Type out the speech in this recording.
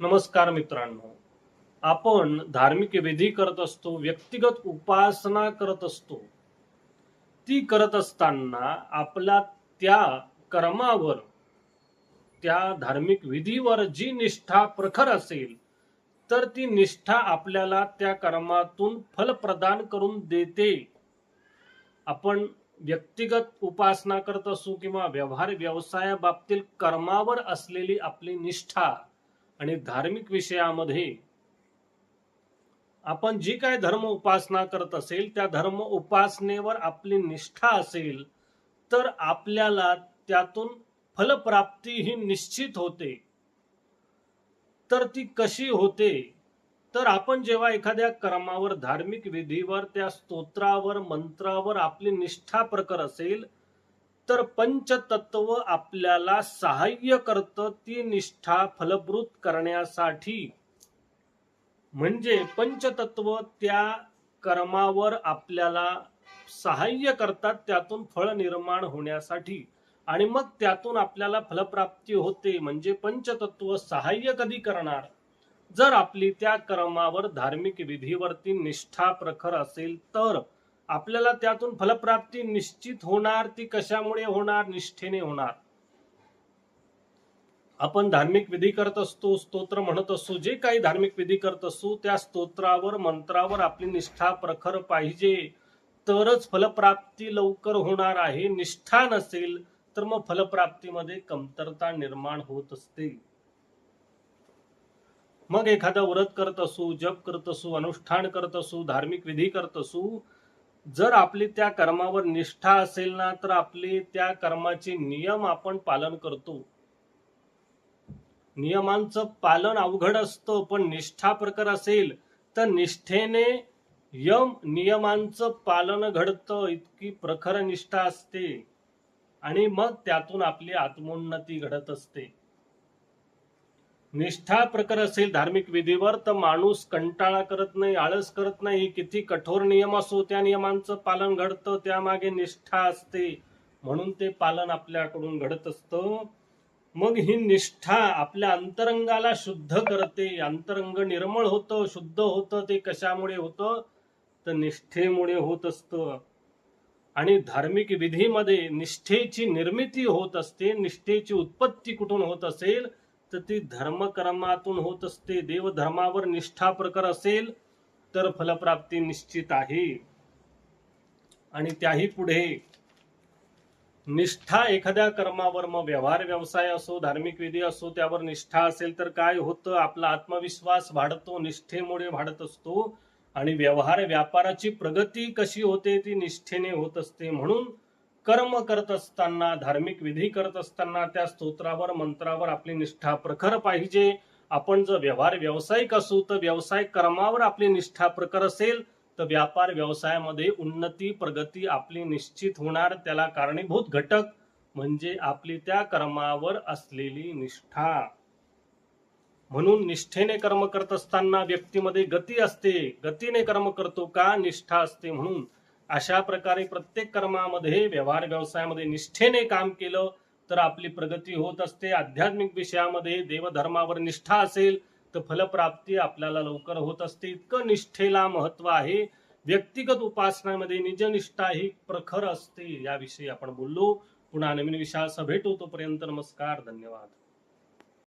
नमस्कार मित्रांनो. आपण धार्मिक विधी करत असतो व्यक्तिगत उपासना करत असतो. ती करत असताना आपला त्या कर्मावर त्या धार्मिक विधीवर जी निष्ठा प्रखर असेल तर ती निष्ठा आपल्याला त्या कर्मातून फल प्रदान करून देते. आपण व्यक्तिगत उपासना करत असू किंवा व्यवहार व्यवसायाबाबतीत कर्मावर असलेली आपली निष्ठा आणि धार्मिक विषयामध्ये आपण जी काय धर्म उपासना करत असेल त्या धर्म उपासनेवर आपली निष्ठा असेल तर आपल्याला त्यातून फलप्राप्ती ही निश्चित होते. तर ती कशी होते? तर आपण जेव्हा एखाद्या कर्मावर धार्मिक विधीवर त्या स्तोत्रावर मंत्रावर आपली निष्ठा प्रकर असेल तर पंचतत्व आपल्याला सहाय्य करतं ती निष्ठा फलभूत करण्यासाठी. म्हणजे पंचतत्व त्या कर्मावर आपल्याला सहाय्य करतात त्यातून फळ निर्माण होण्यासाठी. आणि मग त्यातून आपल्याला फलप्राप्ती होते. म्हणजे पंचतत्व सहाय्य कधी करणार? जर आपली त्या कर्मावर धार्मिक विधीवरती निष्ठा प्रखर असेल तर. आपल्याला त्यातून फलप्राप्ती निश्चित होणार ती कशामुळे होणार? निष्ठेने होणार. आपण धार्मिक विधी करत असतो स्तोत्र म्हणत असतो जे काही धार्मिक विधी करत असतो त्या स्तोत्रावर मंत्रावर आपली निष्ठा प्रखर पाहिजे. तरच फलप्राप्ती लवकर होणार आहे. निष्ठा नसेल तर मग फलप्राप्तीमध्ये कमतरता निर्माण होत असते. मग एखादा व्रत करत असू जप करत असू अनुष्ठान करत असू धार्मिक विधी करत असू जर आपली त्या कर्मावर निष्ठा असेल ना तर आपली त्या कर्माचे नियम आपण पालन करतो. नियमांचं पालन अवघड असतं पण निष्ठा प्रकार असेल तर निष्ठेने यम नियमांचं पालन घडतं इतकी प्रखर निष्ठा असते. आणि मग त्यातून आपली आत्मोन्नती घडत असते. निष्ठा प्रकार असेल धार्मिक विधीवर तर माणूस कंटाळा करत नाही आळस करत नाही. किती कठोर नियम असो त्या नियमांचं पालन घडतं त्यामागे निष्ठा असते. म्हणून ते पालन आपल्याकडून घडत असतं. मग ही निष्ठा आपल्या अंतरंगाला शुद्ध करते. अंतरंग निर्मळ होतं शुद्ध होतं ते कशामुळे होतं? तर निष्ठेमुळे होत असतं. आणि धार्मिक विधीमध्ये निष्ठेची निर्मिती होत असते निष्ठेची उत्पत्ती कुठून होत असेल? तर ते धर्मकर्मातून होत असते देवधर्मावर निष्ठा प्रकार असेल तर फलप्राप्ती निश्चित आहे. आणि त्याही पुढे निष्ठा एखाद्या कर्मावर मग व्यवहार व्यवसाय असो धार्मिक विधी असो त्यावर निष्ठा असेल तर काय होतं? आपला आत्मविश्वास वाढतो निष्ठेमुळे वाढत असतो. आणि व्यवहार व्यापाराची प्रगती कशी होते? ती निष्ठेने होत असते. म्हणून कर्म करत असताना धार्मिक विधी करत असताना त्या स्तोत्रावर मंत्रावर आपली निष्ठा प्रखर पाहिजे. आपण जर व्यवहार व्यावसायिक असू तर व्यवसाय कर्मावर आपली निष्ठा प्रखर असेल तर व्यापार व्यवसायामध्ये उन्नती प्रगती आपली निश्चित होणार. त्याला कारणीभूत घटक म्हणजे आपली त्या कर्मावर असलेली निष्ठा. म्हणून निष्ठेने कर्म करत असताना व्यक्तीमध्ये गती असते. गतीने कर्म करतो का? निष्ठा असते म्हणून अशा प्रकारे प्रत्येक कर्मामध्ये व्यवहार व्यवसायामध्ये निष्ठेने काम केलं तर आपली प्रगती होत असते. आध्यात्मिक विषयामध्ये देवधर्मावर निष्ठा असेल तर फलप्राप्ती आपल्याला लवकर होत असते. इतकं निष्ठेला महत्त्व आहे. व्यक्तिगत उपासनामध्ये निजनिष्ठा ही प्रखर असते. याविषयी आपण बोललो. पुन्हा नवीन विषयासह भेटू तोपर्यंत नमस्कार. धन्यवाद.